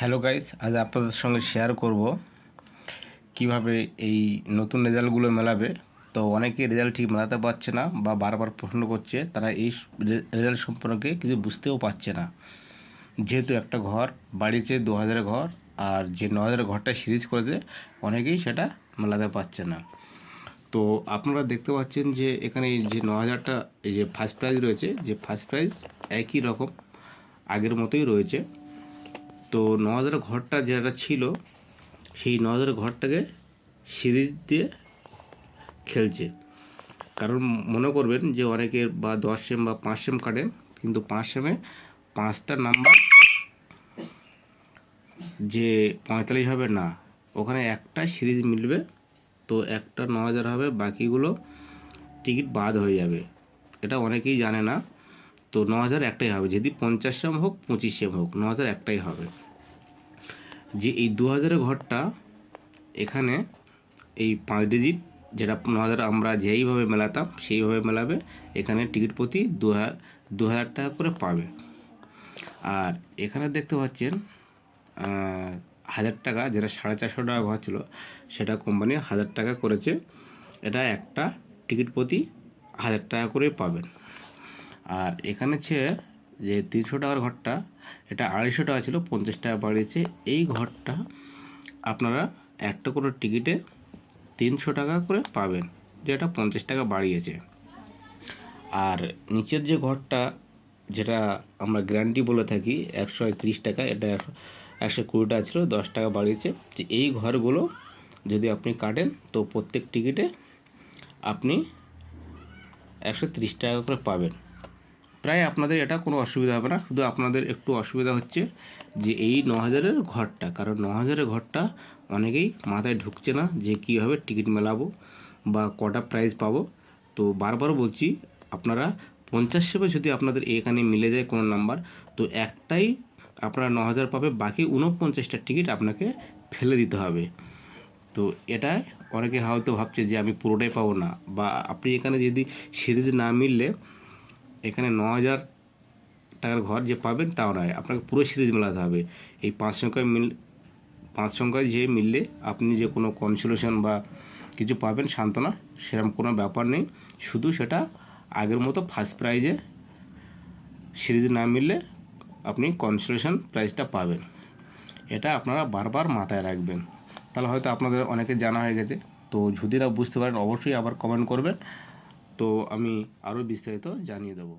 Hello guys আজ আপনাদের সঙ্গে শেয়ার করব কীভাবে এই নতুন রেজাল্টগুলো মেলাবে। তো অনেকে রেজাল্ট ঠিক মেলাতে পারছে না বা বারবার প্রশ্ন করছে, তারা এই রেজাল্ট সম্পর্কে কিছু বুঝতেও পারছে না। যেহেতু একটা ঘর বাড়িছে দু হাজারের ঘর, আর যে ন হাজারের ঘরটা সিরিজ করেছে, অনেকেই সেটা মেলাতে পারছে না। তো আপনারা দেখতে পাচ্ছেন যে এখানে যে ন হাজারটা, এই যে ফার্স্ট প্রাইজ রয়েছে, যে ফার্স্ট প্রাইজ একই রকম আগের মতোই রয়েছে। তো ন ঘরটা যেটা ছিল, সেই ন হাজারের ঘরটাকে সিরিজ দিয়ে খেলছে। কারণ মনে করবেন যে অনেকের বা দশ সেম বা পাঁচ সেম কাটেন, কিন্তু পাঁচ সেমে পাঁচটা নাম্বার যে পঁয়তাল্লিশ হবে না, ওখানে একটা সিরিজ মিলবে, তো একটা ন হাজার হবে, বাকিগুলো টিকিট বাদ হয়ে যাবে। এটা অনেকেই জানে না, তো ন হাজার একটাই হবে, যদি পঞ্চাশ সেম হোক, পঁচিশ সেম হোক ন হাজার একটাই হবে। যে এই দু হাজারের ঘরটা এখানে এই পাঁচ ডিজিট যেটা ন হাজার আমরা যেইভাবে মেলাতাম, সেইভাবে মেলাবে। এখানে টিকিট প্রতি দু দু হাজার টাকা করে পাবে। আর এখানে দেখতে পাচ্ছেন হাজার টাকা যেটা সাড়ে চারশো টাকা ঘর ছিল, সেটা কোম্পানি হাজার টাকা করেছে। এটা একটা টিকিট প্রতি হাজার টাকা করে পাবেন। আর এখানে হচ্ছে যে তিনশো টাকার ঘরটা এটা আড়াইশো টাকা ছিল, পঞ্চাশ টাকা বাড়িয়েছে। এই ঘরটা আপনারা একটা করে টিকিটে তিনশো টাকা করে পাবেন, যেটা পঞ্চাশ টাকা বাড়িয়েছে। আর নিচের যে ঘরটা, যেটা আমরা গ্যারান্টি বলে থাকি, একশো তিরিশ টাকা, এটা একশো কুড়ি টাকা ছিল, দশ টাকা বাড়িয়েছে। যে এই ঘরগুলো যদি আপনি কাটেন, তো প্রত্যেক টিকিটে আপনি একশো তিরিশ টাকা করে পাবেন। প্রায় আপনাদের এটা কোনো অসুবিধা হবে না। শুধু আপনাদের একটু অসুবিধা হচ্ছে যে এই ন হাজারের ঘরটা, কারণ ন হাজারের ঘরটা অনেকেই মাথায় ঢুকছে না যে কীভাবে টিকিট মেলাবো বা কটা প্রাইজ পাবো। তো বারবার বলছি, আপনারা পঞ্চাশ সেবে যদি আপনাদের এখানে মিলে যায় কোনো নাম্বার তো একটাই আপনারা ন হাজার পাবে, বাকি উনপঞ্চাশটা টিকিট আপনাকে ফেলে দিতে হবে। তো এটাই অনেকে হয়তো ভাবছে যে আমি পুরোটাই পাবো না, বা আপনি এখানে যদি সিরিজ না মিললে এখানে ন হাজার টাকার ঘর যে পাবেন তাও নয়, আপনাকে পুরো সিরিজ মেলাতে হবে। এই পাঁচ সংখ্যায় মিল, পাঁচ সংখ্যায় যে মিললে আপনি যে কোনো কনসোলেশন বা কিছু পাবেন, সান্ত্বনা সেরকম কোনো ব্যাপার নেই। শুধু সেটা আগের মতো ফার্স্ট প্রাইজে সিরিজ না মিললে আপনি কনসোলেশন প্রাইজটা পাবেন। এটা আপনারা বারবার মাথায় রাখবেন। তাহলে হয়তো আপনাদের অনেকে জানা হয়ে গেছে। তো যদি না বুঝতে পারেন, অবশ্যই আবার কমেন্ট করবেন। তো আমি আরও বিস্তারিত জানিয়ে দেবো।